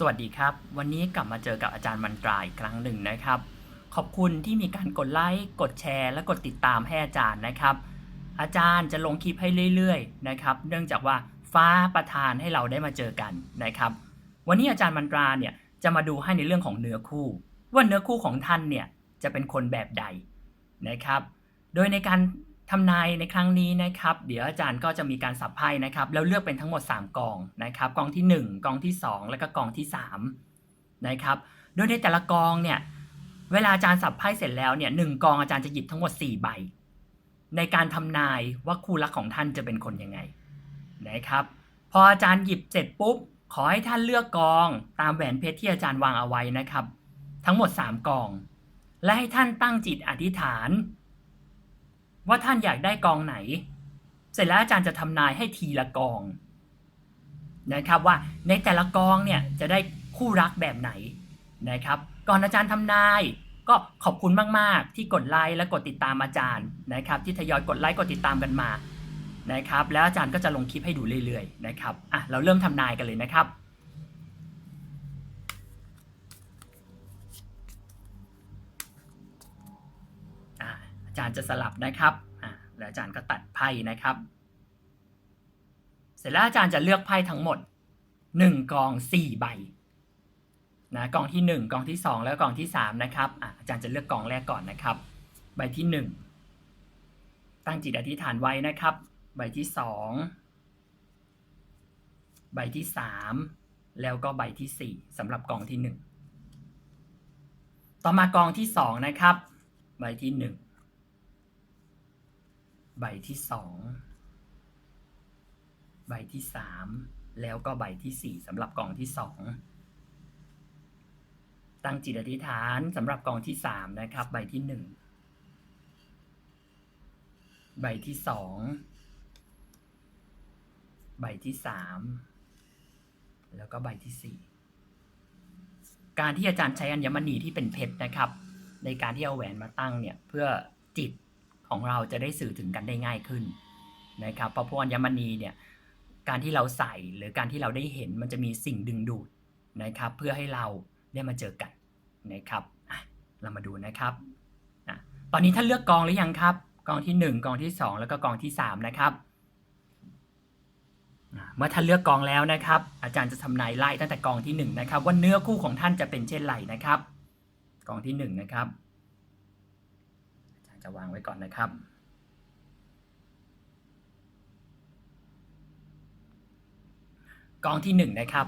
สวัสดีครับ วันนี้กลับมาเจอกับอาจารย์มันตรายครั้งหนึ่งนะครับ ขอบคุณที่มีการกดไลค์กดแชร์ และกดติดตามให้อาจารย์นะครับ อาจารย์จะลงคลิปให้เรื่อยๆนะครับ เนื่องจากว่าฟ้าประทานให้เราได้มาเจอกันนะครับ วันนี้อาจารย์มันตราเนี่ยจะมาดูให้ในเรื่องของเนื้อคู่ ว่าเนื้อคู่ของท่านเนี่ยจะเป็นคนแบบใดนะครับ โดยในการ ทำนายในครั้งนี้นะครับ เดี๋ยวอาจารย์ก็จะมีการสับไพ่นะครับ แล้วเลือกเป็นทั้งหมด 3กองนะครับกองที่ 1กองที่ 2 แล้วก็กองที่3นะครับโดยในแต่ละกองเนี่ยเวลาอาจารย์สับไพ่เสร็จแล้วเนี่ยหนึ่งกองอาจารย์จะหยิบทั้งหมด 4 ใบ ในการทำนายว่าคู่รักของท่านจะเป็นคนยังไงนะครับ พออาจารย์หยิบเสร็จปุ๊บขอให้ท่านเลือกกองตามแหวนเพชรที่อาจารย์วางเอาไว้นะครับ ทั้งหมด 3 กอง และให้ท่านตั้งจิตอธิษฐาน ว่าท่านอยากได้กองไหน เสร็จแล้วอาจารย์จะทำนายให้ทีละกองนะครับว่าในแต่ละกองเนี่ยจะได้คู่รักแบบไหนนะครับก่อนอาจารย์ทำนายก็ขอบคุณมาก ๆ ที่กดไลค์และกดติดตามอาจารย์นะครับที่ทยอยกดไลค์กดติดตามกันมานะครับแล้วอาจารย์ก็จะลงคลิปให้ดูเรื่อยๆนะครับอะเราเริ่มทำนายกันเลยนะครับ จารย์จะสลับนะครับแล้วอาจารย์ก็ตัดไพ่นะครับ เสร็จแล้วอาจารย์จะเลือกไพ่ทั้งหมด 1 กอง 4 ใบนะกองที่ 1 กองที่ 2 แล้วกองที่ 3 นะครับออาจารย์จะเลือกกองแรกก่อนนะครับ ใบที่ 1 ตั้งจิตอธิษฐานไว้นะครับ ใบที่ 2 ใบที่ 3 แล้วก็ใบที่ 4สำหรับกองที่ 1 ต่อมากองที่ 2 นะครับ ใบที่ 1 ใบที่2ใบที่3แล้วก็ใบที่4สำหรับกองที่2ตั้งจิตอธิษฐานสำหรับกองที่3นะครับ ใบที่1ใบที่2ใบที่3แล้วก็ใบที่4การที่อาจารย์ใช้อัญมณีที่เป็นเพชรนะครับ ในการที่เอาแหวนมาตั้งเนี่ยเพื่อจิต ของเราจะได้สื่อถึงกันได้ง่ายขึ้นนะครับเพราะพวกอัญมณีเนี่ยการที่เราใส่หรือการที่เราได้เห็นมันจะมีสิ่งดึงดูดนะครับเพื่อให้เราได้มาเจอกันนะครับเรามาดูนะครับอะตอนนี้ท่านเลือกกองหรือยังครับ กองที่ 1 กองที่ 2 แล้วก็กองที่ 3 นะครับเมื่อท่านเลือกกองแล้วนะครับ อาจารย์จะทำนายไล่ตั้งแต่กองที่ 1 นะครับ ว่าเนื้อคู่ของท่านจะเป็นเช่นไรนะครับ กองที่หนึ่งนะครับ จะวางไว้ก่อนนะครับ กองที่หนึ่งนะครับ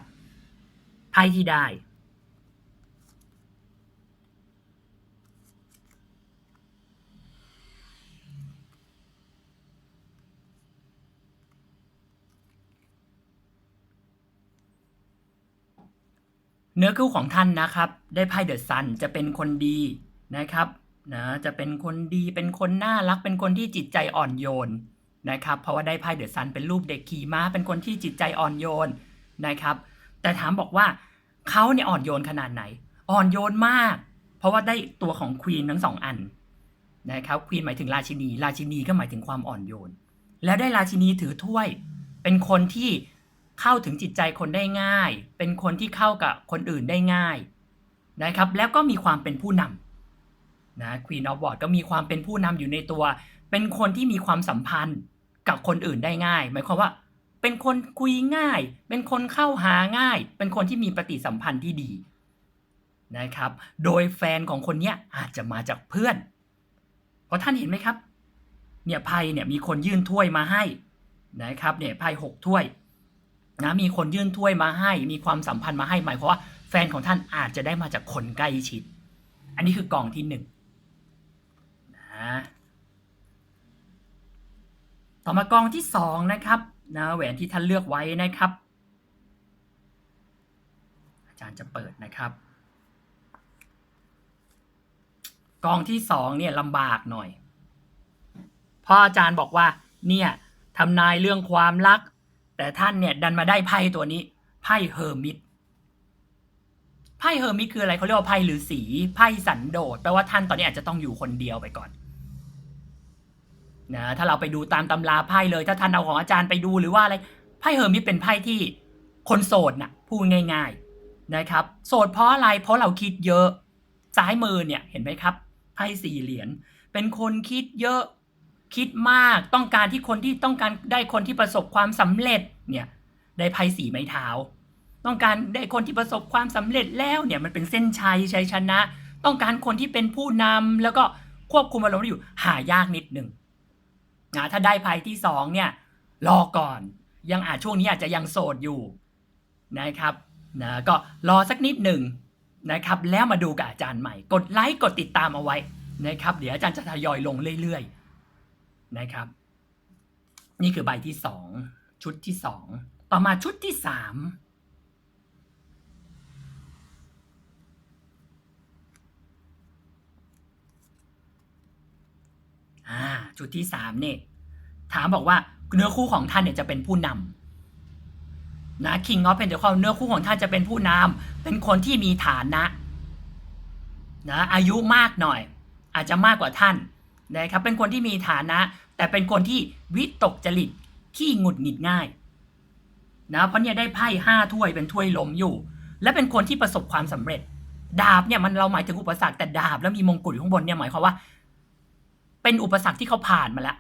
ไพ่ที่ได้เนื้อคู่ของท่านนะครับ ได้ไพ่เดอะซันจะเป็นคนดีนะครับ นะจะเป็นคนดีเป็นคนน่ารัก เป็นคนที่จิตใจอ่อนโยนนะครับเพราะว่าได้ไพ่เดอะซันเป็นรูปเด็กขี่ม้าเป็นคนที่จิตใจอ่อนโยนนะครับ แต่ถามบอกว่าเขาเนี่ยอ่อนโยนขนาดไหน อ่อนโยนมาก เพราะว่าได้ตัวของควีนทั้งสองอันนะครับควีนหมายถึงราชินี ราชินีก็หมายถึงความอ่อนโยน แล้วได้ราชินีถือถ้วย เป็นคนที่เข้าถึงจิตใจคนได้ง่าย เป็นคนที่เข้ากับคนอื่นได้ง่ายนะครับ แล้วก็มีความเป็นผู้นำ นะ Queen of w a r d ก็มีความเป็นผู้นำอยู่ในตัว เป็นคนที่มีความสัมพันธ์กับคนอื่นได้ง่าย หมายความว่า เป็นคนคุยง่าย เป็นคนเข้าหาง่าย เป็นคนที่มีปฏิสัมพันธ์ที่ดีนะครับ โดยแฟนของคนเนี้ยอาจจะมาจากเพื่อน เพราะท่านเห็นไหมครับ เนี่ยไพ่เนี่ยมีคนยื่นถ้วยมาให้นะครับ เนี่ยไพ่หกถ้วยนะมีคนยื่นถ้วยมาให้ มีความสัมพันธ์มาให้หมายความว่าแฟนของท่านอาจจะได้มาจากคนใกล้ชิด อันนี้คือกล่องที่หนึ่ง ต่อมากองที่สองนะครับนะแหวนที่ท่านเลือกไว้นะครับ อาจารย์จะเปิดนะครับ กองที่สองเนี่ยลำบากหน่อยเพราะอาจารย์บอกว่าเนี่ยทำนายเรื่องความรัก แต่ท่านเนี่ยดันมาได้ไพ่ตัวนี้ไพ่เฮอร์มิตไพ่เฮอร์มิตคืออะไรเขาเรียกว่าไพ่ฤาษีไพ่สันโดษแปลว่าท่านตอนนี้อาจจะต้องอยู่คนเดียวไปก่อน นะถ้าเราไปดูตามตำราไพ่เลย ถ้าท่านเอาของอาจารย์ไปดูหรือว่าอะไรไพ่เฮอร์มิตเป็นไพ่ที่คนโสดน่ะพูดง่ายนะครับ โสดเพราะอะไรเพราะเราคิดเยอะซ้ายมือเนี่ยเห็นไหมครับไพ่สี่เหรียญเป็นคนคิดเยอะคิดมากต้องการที่คนที่ต้องการได้คนที่ประสบความสำเร็จเนี่ยได้ไพ่สีไม้เท้า ต้องการได้คนที่ประสบความสำเร็จแล้วเนี่ยมันเป็นเส้นชัยชัยชนะ ต้องการคนที่เป็นผู้นำแล้วก็ควบคุมอารมณ์อยู่หายากนิดหนึ่ง นะถ้าได้ไพ่ที่สองเนี่ยรอก่อน ยังอาจช่วงนี้อาจจะยังโสดอยู่นะครับนะก็รอสักนิดหนึ่งนะครับ แล้วมาดูกับอาจารย์ใหม่ กดไลค์กดติดตามเอาไว้นะครับ เดี๋ยวอาจารย์จะทยอยลงเรื่อยๆนะครับ นี่คือใบที่สองชุดที่สองต่อมาชุดที่สาม อ่าชุดที่สามเนี่ยถามบอกว่าเนื้อคู่ของท่านเนี่ยจะเป็นผู้นำนะ King of Pentacles เนื้อคู่ของท่านจะเป็นผู้นำเป็นคนที่มีฐานะนะอายุมากหน่อย อาจจะมากกว่าท่านนะครับเป็นคนที่มีฐานะ แต่เป็นคนที่วิตกจริตขี้หงุดหงิดง่ายนะเพราะเนี่ยได้ไพ่ห้าถ้วยเป็นถ้วยลมอยู่ และเป็นคนที่ประสบความสำเร็จ ดาบเนี่ยมันเราหมายถึงอุปสรรคแต่ดาบแล้วมีมงกุฎอยู่ข้างบนเนี่ยหมายความว่า เป็นอุปสรรคที่เขาผ่านมาแล้ว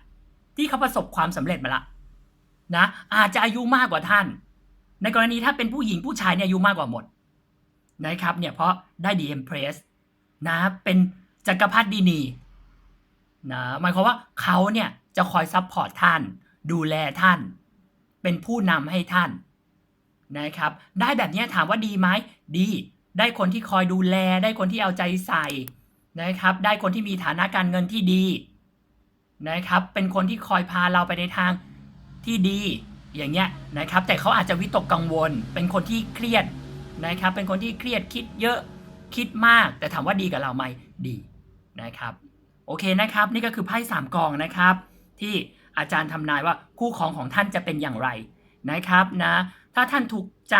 ที่เขาประสบความสำเร็จมาแล้วนะอาจจะอายุมากกว่าท่าน ในกรณีถ้าเป็นผู้หญิงผู้ชายเนี่ยอายุมากกว่าหมดนะครับเนี่ยเพราะได้ดีเอ็มเพรสนะเป็นจักรพรรดินีนะหมายความว่าเขาเนี่ยจะคอยซัพพอร์ตท่าน ดูแลท่าน เป็นผู้นำให้ท่านนะครับได้แบบนี้ถามว่าดีไหมดี ได้คนที่คอยดูแล ได้คนที่เอาใจใส่นะครับ ได้คนที่มีฐานะการเงินที่ดี นะครับ เป็นคนที่คอยพาเราไปในทางที่ดีอย่างเงี้ยนะครับ แต่เขาอาจจะวิตกกังวล เป็นคนที่เครียดนะครับ เป็นคนที่เครียดคิดเยอะคิดมาก แต่ถามว่าดีกับเราไหมดีนะครับ โอเคนะครับ นี่ก็คือไพ่สามกองนะครับ ที่อาจารย์ทำนายว่าคู่ครองของท่านจะเป็นอย่างไรนะครับนะ ถ้าท่านถูกใจ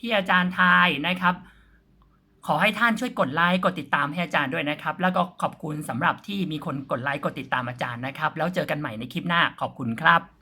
ที่อาจารย์ทายนะครับ ขอให้ท่านช่วยกดไลค์กดติดตามให้อาจารย์ด้วยนะครับ แล้วก็ขอบคุณสำหรับที่มีคนกดไลค์กดติดตามอาจารย์นะครับ แล้วเจอกันใหม่ในคลิปหน้าขอบคุณครับ